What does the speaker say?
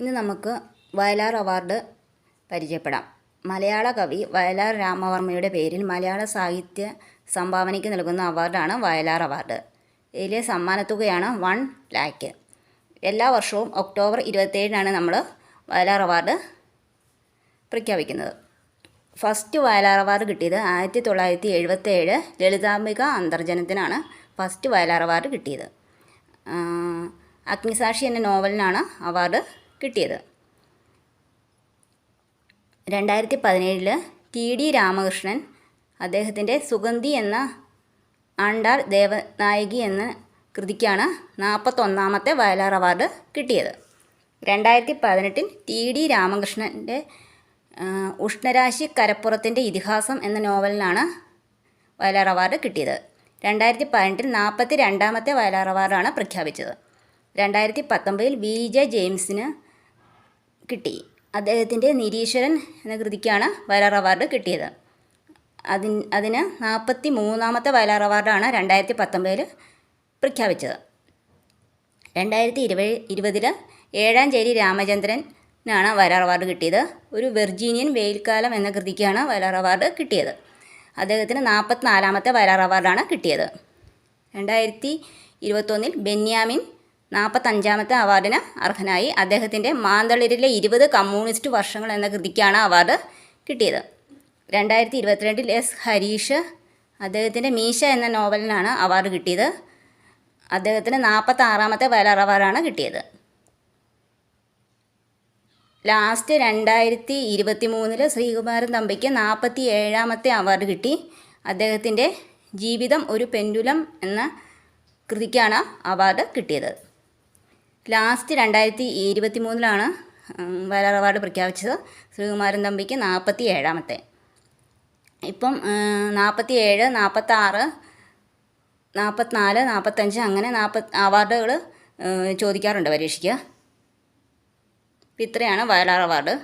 ഇന്ന് നമുക്ക് വയലാർ അവാർഡ് പരിചയപ്പെടാം. മലയാള കവി വയലാർ രാമവർമ്മയുടെ പേരിൽ മലയാള സാഹിത്യ സംഭാവനയ്ക്ക് നൽകുന്ന അവാർഡാണ് വയലാർ അവാർഡ്. ഇതിലെ സമ്മാനത്തുകയാണ് വൺ ലാക്ക്. എല്ലാ വർഷവും ഒക്ടോബർ ഇരുപത്തേഴിനാണ് നമ്മൾ വയലാർ അവാർഡ് പ്രഖ്യാപിക്കുന്നത്. ഫസ്റ്റ് വയലാർ അവാർഡ് കിട്ടിയത് ആയിരത്തി തൊള്ളായിരത്തി എഴുപത്തേഴ് ലളിതാംബിക അന്തർജനത്തിനാണ് ഫസ്റ്റ് വയലാർ അവാർഡ് കിട്ടിയത്. അഗ്നിസാക്ഷി എന്ന നോവലിനാണ് അവാർഡ് കിട്ടിയത്. രണ്ടായിരത്തി പതിനേഴിൽ ടി ഡി രാമകൃഷ്ണൻ അദ്ദേഹത്തിന്റെ സുഗന്ധി എന്ന ആണ്ടാൾ ദേവനായകി എന്ന കൃതിക്കാണ് നാൽപ്പത്തൊന്നാമത്തെ വയലാർ അവാർഡ് കിട്ടിയത്. രണ്ടായിരത്തി പതിനെട്ടിൽ ടി ഡി രാമകൃഷ്ണന്റെ ഉഷ്ണരാശി കരപ്പുറത്തിന്റെ ഇതിഹാസം എന്ന നോവലിനാണ് വയലാർ അവാർഡ് കിട്ടിയത്. രണ്ടായിരത്തി പതിനെട്ടിൽ നാൽപ്പത്തി രണ്ടാമത്തെ വയലാർ അവാർഡാണ് പ്രഖ്യാപിച്ചത്. രണ്ടായിരത്തി പത്തൊമ്പതിൽ വി ജെ ജെയിംസിന് കിട്ടി. അദ്ദേഹത്തിന്റെ നിരീശ്വരൻ എന്ന കൃതിക്കാണ് വയലാർ അവാർഡ് കിട്ടിയത്. അതിന് അതിന് നാൽപ്പത്തി മൂന്നാമത്തെ വയലാർ അവാർഡാണ് രണ്ടായിരത്തി പത്തൊമ്പതിൽ പ്രഖ്യാപിച്ചത് രണ്ടായിരത്തി ഇരുപത് ഇരുപതിൽ ഏഴാഞ്ചേരി രാമചന്ദ്രനാണ് വയലാർ അവാർഡ് കിട്ടിയത്. ഒരു വെർജീനിയൻ വെയിൽക്കാലം എന്ന കൃതിക്കാണ് വയലാർ അവാർഡ് കിട്ടിയത്. അദ്ദേഹത്തിന് നാൽപ്പത്തിനാലാമത്തെ വയലാർ അവാർഡാണ് കിട്ടിയത്. രണ്ടായിരത്തി ഇരുപത്തൊന്നിൽ ബെന്യാമിൻ നാൽപ്പത്തഞ്ചാമത്തെ അവാർഡിന് അർഹനായി. അദ്ദേഹത്തിന്റെ മാന്തളിരിലെ ഇരുപത് കമ്മ്യൂണിസ്റ്റ് വർഷങ്ങൾ എന്ന കൃതിക്കാണ് അവാർഡ് കിട്ടിയത്. രണ്ടായിരത്തി ഇരുപത്തിരണ്ടിൽ എസ്. ഹരീഷ് അദ്ദേഹത്തിന്റെ മീശ എന്ന നോവലിനാണ് അവാർഡ് കിട്ടിയത്. അദ്ദേഹത്തിന് നാൽപ്പത്താറാമത്തെ വയലാർ അവാർഡാണ് കിട്ടിയത്. ലാസ്റ്റ് രണ്ടായിരത്തി ഇരുപത്തി മൂന്നിൽ ശ്രീകുമാരൻ തമ്പിക്ക് നാൽപ്പത്തി ഏഴാമത്തെ അവാർഡ് കിട്ടി. അദ്ദേഹത്തിന്റെ ജീവിതം ഒരു പെൻഡുലം എന്ന കൃതിക്കാണ് അവാർഡ് കിട്ടിയത്. ലാസ്റ്റ് രണ്ടായിരത്തി ഇരുപത്തി മൂന്നിലാണ് വയലാർ അവാർഡ് പ്രഖ്യാപിച്ചത് ശ്രീകുമാരൻ തമ്പിക്ക് നാൽപ്പത്തി ഏഴാമത്തെ ഇപ്പം നാൽപ്പത്തി ഏഴ് നാൽപ്പത്താറ് നാൽപ്പത്തിനാല് നാൽപ്പത്തഞ്ച് അങ്ങനെ നാൽപ്പത് അവാർഡുകൾ ചോദിക്കാറുണ്ട് പരീക്ഷയ്ക്ക്. ഇപ്പം ഇത്രയാണ് വയലാർ അവാർഡ്.